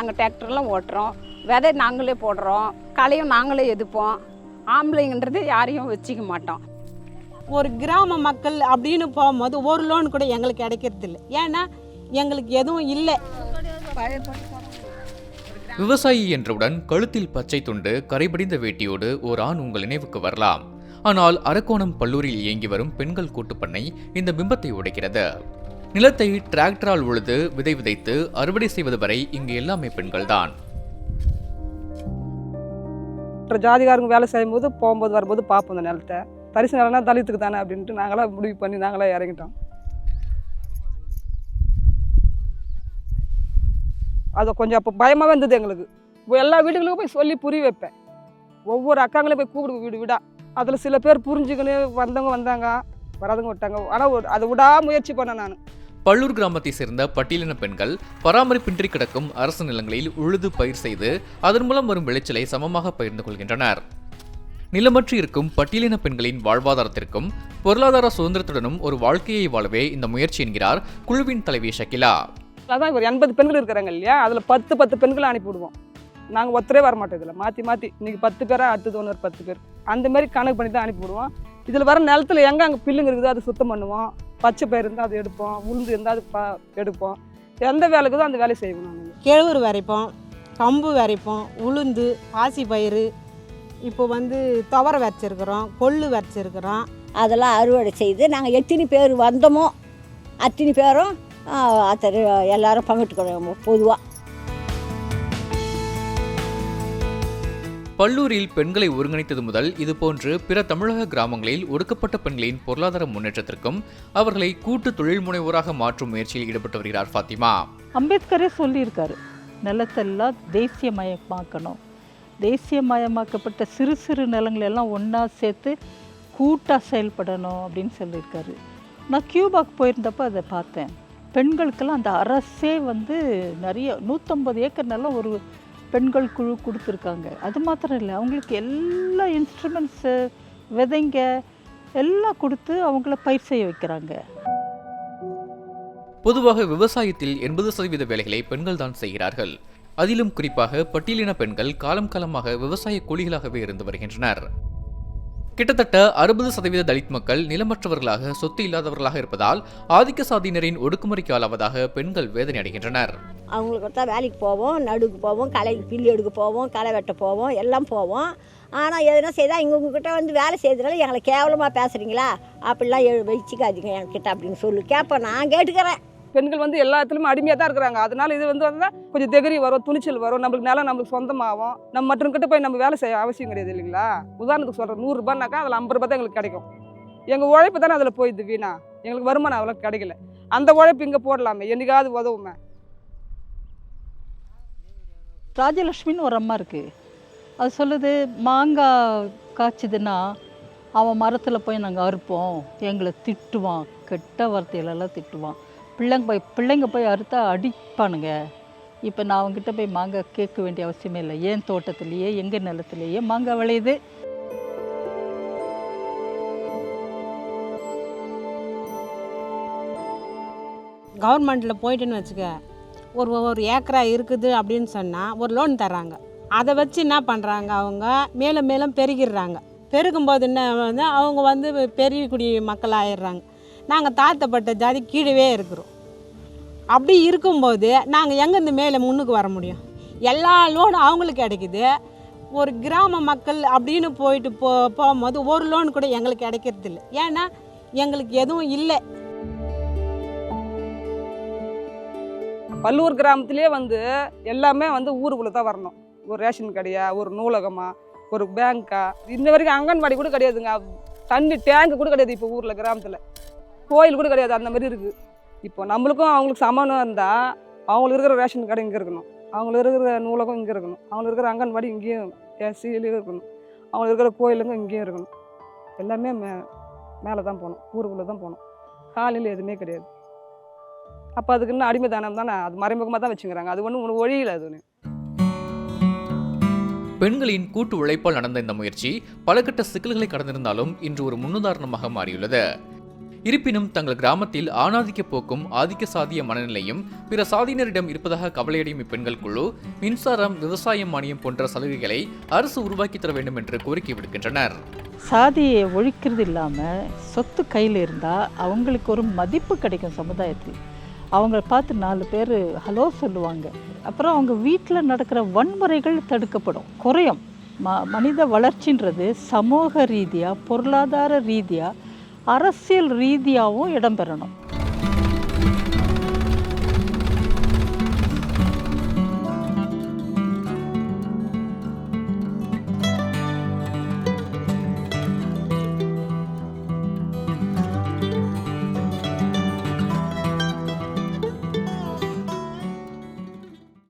நாங்கள் டிராக்டர்லாம் ஓட்டுறோம். விதை நாங்களே போடுறோம். களையும் நாங்களே எதுப்போம். ஆம்பளைங்கன்றது யாரையும் வச்சுக்க மாட்டோம். ஒரு கிராம மக்கள் அப்படின்னு போகும்போது ஒரு லோன் கூட எங்களுக்கு கிடைக்கிறது இல்லை. ஏன்னா எங்களுக்கு எதுவும் இல்லை. விவசாயி என்றவுடன் கழுத்தில் பச்சை துண்டு கரைபடிந்த வேட்டியோடு ஓர் ஆண் உங்கள் நினைவுக்கு வரலாம். ஆனால் அரக்கோணம் பல்லூரில் இயங்கி வரும் பெண்கள் கூட்டுப்பண்ணை இந்த பிம்பத்தை உடைக்கிறது. நிலத்தை டிராக்டரால் உழுது விதை விதைத்து அறுவடை செய்வது வரை இங்கு எல்லாமே பெண்கள்தான். மற்ற ஜாதிகாரங்க வேலை செய்யும்போது போகும்போது வரும்போது பார்ப்போம் அந்த நிலத்தை. தரிசு நிலம்னா தலித்துக்கு தானே அப்படின்ட்டு நாங்களாம் முடிவு பண்ணி நாங்களாம் இறங்கிட்டோம். அது கொஞ்சம் அப்போ பயமாகவே இருந்தது எங்களுக்கு. எல்லா வீடுகளுக்கும் போய் சொல்லி புரிய வைப்பேன். ஒவ்வொரு அக்காங்களையும் போய் கூப்பிடு வீடு விடா. அதில் சில பேர் புரிஞ்சுக்கின்னு வந்தவங்க வந்தாங்க வராதவங்க விட்டாங்க. ஆனால் அதை விடா முயற்சி பண்ணேன் நான். பல்லூர் கிராமத்தை சேர்ந்த பட்டியலின பெண்கள் பராமரிப்பின்றி கிடக்கும் அரசு நிலங்களில் உழுது பயிர் செய்து அதன் மூலம் வரும் விளைச்சலை சமமாக பகிர்ந்து கொள்கின்றனர். நிலமற்று இருக்கும் பட்டியலின பெண்களின் வாழ்வாதாரத்திற்கும் பொருளாதார சுதந்திரத்துடனும் ஒரு வாழ்க்கையை வாழவே இந்த முயற்சி என்கிறார் குழுவின் தலைவி ஷகிலா. அதான் ஒரு எண்பது பெண்கள் இருக்கிறாங்க இல்லையா? அதில் பத்து பத்து பெண்களை அனுப்பிவிடுவோம் நாங்கள் ஒத்தரே வர மாட்டோம் இதில். மாற்றி மாற்றி இன்றைக்கி பத்து பேராக அடுத்தது ஒன்று ஒரு பத்து பேர். அந்த மாதிரி கணக்கு பண்ணி தான் அனுப்பிவிடுவோம் இதில் வர நிலத்தில் எங்கே அங்கே பில்லுங்க இருக்குதோ அதை சுத்தம் பண்ணுவோம். பச்சை பயிர் இருந்தால் அதை எடுப்போம் உளுந்து இருந்தால் அது பா எடுப்போம். எந்த வேலை இருக்குதோ அந்த வேலையை செய்வோம் நாங்கள் கிழவுரு வரைப்போம் கம்பு வரைப்போம் உளுந்து பாசி பயிறு இப்போ வந்து துவரை வரைச்சிருக்கிறோம் கொள்ளு வரைச்சிருக்கிறோம் அதெல்லாம் அறுவடை செய்து நாங்கள் எத்தனை பேர் வந்தோமோ அத்தனை பேரும் அத்தனை எல்லாரும் பங்கிட்டுக்கிறோம் பொதுவாக பல்லூரில் பெண்களை ஒருங்கிணைத்தது முதல் இதுபோன்று பிற தமிழக கிராமங்களில் ஒடுக்கப்பட்ட பெண்களின் பொருளாதார முன்னேற்றத்திற்கும் அவர்களை கூட்டு தொழில் முனைவோராக மாற்றும் முயற்சியில் ஈடுபட்டு வருகிறார் ஃபாத்திமா. அம்பேத்கரே சொல்லியிருக்காரு நிலத்தெல்லாம் தேசியமயமாக்கணும். தேசியமயமாக்கப்பட்ட சிறு சிறு நிலங்களை எல்லாம் ஒன்றா சேர்த்து கூட்டாக செயல்படணும் அப்படின்னு சொல்லியிருக்காரு. நான் கியூபாக்கு போயிருந்தப்போ அதை பார்த்தேன். பெண்களுக்கெல்லாம் அந்த அரசே வந்து நிறைய நூற்றம்பது ஏக்கர் நிலம் ஒரு பெண்கள் குழு கொடுத்துருக்காங்க. அது மாத்திரம் இல்லை அவங்களுக்கு எல்லா இன்ஸ்ட்ருமெண்ட்ஸு விதைங்க எல்லாம் கொடுத்து அவங்கள பயிர் செய்ய வைக்கிறாங்க. பொதுவாக விவசாயத்தில் எண்பது சதவீத வேலைகளை பெண்கள் தான் செய்கிறார்கள். அதிலும் குறிப்பாக பட்டியலின பெண்கள் காலம் காலமாக விவசாய கூலிகளாகவே இருந்து வருகின்றனர். கிட்டத்தட்ட அறுபது சதவீத தலித் மக்கள் நிலமற்றவர்களாக சொத்து இல்லாதவர்களாக இருப்பதால் ஆதிக்க சாதியினரின் ஒடுக்குமுறைக்கு ஆளாவதாக பெண்கள் வேதனை அடைகின்றனர் அவங்களுக்கு தான் வேலைக்கு போவோம் நடுவுக்கு போவோம் களை பில்லு எடுக்க போவோம் களை வெட்ட போவோம் எல்லாம் போவோம். ஆனால் எதுனா செய்தால் இங்கே உங்ககிட்ட வந்து வேலை செய்யறதுனால எங்களை கேவலமாக பேசுகிறீங்களா அப்படிலாம் வச்சுக்காதீங்க என்கிட்ட அப்படின்னு சொல்லி. கேட்பேன் நான் கேட்டுக்கிறேன். பெண்கள் வந்து எல்லாத்துலேயுமே அடிமையாக தான் இருக்கிறாங்க. அதனால இது வந்து வந்தால் கொஞ்சம் திகரி வரும் துணிச்சல் வரும். நம்மளுக்கு நிலம் நம்மளுக்கு சொந்தமாகும். நம்ம மற்றவங்கிட்ட போய் நம்ம வேலை செய்ய அவசியம் கிடையாது இல்லைங்களா? உதாரணத்துக்கு சொல்கிறேன் நூறுரூபானாக்கா அதில் ஐம்பது ரூபாய் தான் எங்களுக்கு கிடைக்கும். எங்கள் உழைப்பு தானே அதில் போயிடுது வீணா. எங்களுக்கு வருமானம் அவ்வளோ கிடைக்கல. அந்த உழைப்பு இங்கே போடலாமே. என்றைக்காவது உதவுமே. ராஜலக்ஷ்மின்னு ஒரு அம்மா இருக்குது அது சொல்லுது மாங்காய் காய்ச்சதுன்னா அவன் மரத்தில் போய் நாங்கள் அறுப்போம். எங்களை திட்டுவான். கெட்ட வார்த்தையிலெல்லாம் திட்டுவான். பிள்ளைங்க போய் பிள்ளைங்க போய் அறுத்தா அடிப்பானுங்க. இப்போ நான் அவங்ககிட்ட போய் மாங்காய் கேட்க வேண்டிய அவசியமே இல்லை. ஏன் தோட்டத்துலேயே எங்கள் நிலத்துலேயே மாங்காய் விளையுது? கவர்மெண்ட்டில் போயிட்டுன்னு வச்சுக்க ஒரு ஒரு ஏக்கரா இருக்குது அப்படின்னு சொன்னால் ஒரு லோன் தர்றாங்க. அதை வச்சு என்ன பண்ணுறாங்க அவங்க? மேலும் மேலும் பெருகிடுறாங்க. பெருகும்போது என்ன வந்து அவங்க வந்து பெரிய குடி மக்கள் ஆயிடுறாங்க நாங்கள் தாழ்த்தப்பட்ட ஜாதி கீழவே இருக்கிறோம். அப்படி இருக்கும்போது நாங்கள் எங்கேருந்து மேலே முன்னுக்கு வர முடியும்? எல்லா லோனும் அவங்களுக்கு கிடைக்குது. ஒரு கிராம மக்கள் அப்படின்னு போயிட்டு போ போகும்போது ஒரு லோன் கூட எங்களுக்கு கிடைக்கிறது இல்லை. ஏன்னா எங்களுக்கு எதுவும் இல்லை. பல்லூர் கிராமத்திலே வந்து எல்லாமே வந்து ஊருக்குள்ளே தான் வரணும். ஒரு ரேஷன் கடையா ஒரு நூலகமா ஒரு பேங்க்கா இந்த வரைக்கும் அங்கன்வாடி கூட கிடையாதுங்க. தண்ணி டேங்க் கூட கிடையாது இப்போ ஊரில் கிராமத்தில். கோயில் கூட கிடையாது அந்த மாதிரி இருக்குது இப்போ நம்மளுக்கும் அவங்களுக்கு சமானம் இருந்தால் அவங்களுக்கு இருக்கிற ரேஷன் கடை இங்கே இருக்கணும். அவங்களுக்கு இருக்கிற நூலகம் இங்கே இருக்கணும். அவங்களுக்கு இருக்கிற அங்கன்வாடி இங்கேயும் சீலையும் இருக்கணும். அவங்களுக்கு இருக்கிற கோயிலுங்க இங்கேயும் இருக்கணும். எல்லாமே மே மேலே தான் போகணும். ஊருக்குள்ளே தான் போகணும். காலையில் எதுவுமே கிடையாது. அப்போ அதுக்கு இன்னும் அடிமைதானம் தானே அது மறைமுகமாக தான் வச்சுக்கிறாங்க. அது ஒன்றும் ஒழியல அது ஒன்று பெண்களின் கூட்டு உழைப்பால் நடந்த இந்த முயற்சி பல கட்ட சிக்கல்களை கடந்திருந்தாலும் இன்று ஒரு முன்னுதாரணமாக மாறியுள்ளது. இருப்பினும் தங்கள் கிராமத்தில் ஆணாதிக்க போக்கும் ஆதிக்க சாதிய மனநிலையும் பிற சாதியினரிடம் இருப்பதாக கவலையடையும் இப்பெண்கள் குழு மின்சாரம் விவசாயம் மானியம் போன்ற சலுகைகளை அரசு உருவாக்கி தர வேண்டும் என்று கோரிக்கை விடுக்கின்றனர். சாதியை ஒழிக்கிறது இல்லாமல் சொத்து கையில் இருந்தால் அவங்களுக்கு ஒரு மதிப்பு கிடைக்கும் சமுதாயத்தில். அவங்கள பார்த்து நாலு பேர் ஹலோ சொல்லுவாங்க. அப்புறம் அவங்க வீட்டில் நடக்கிற வன்முறைகள் தடுக்கப்படும். குறையும். ம மனித வளர்ச்சின்றது சமூக ரீதியாக பொருளாதார ரீதியாக அரசியல் ரீதியாகவும் இடம்பெறணும்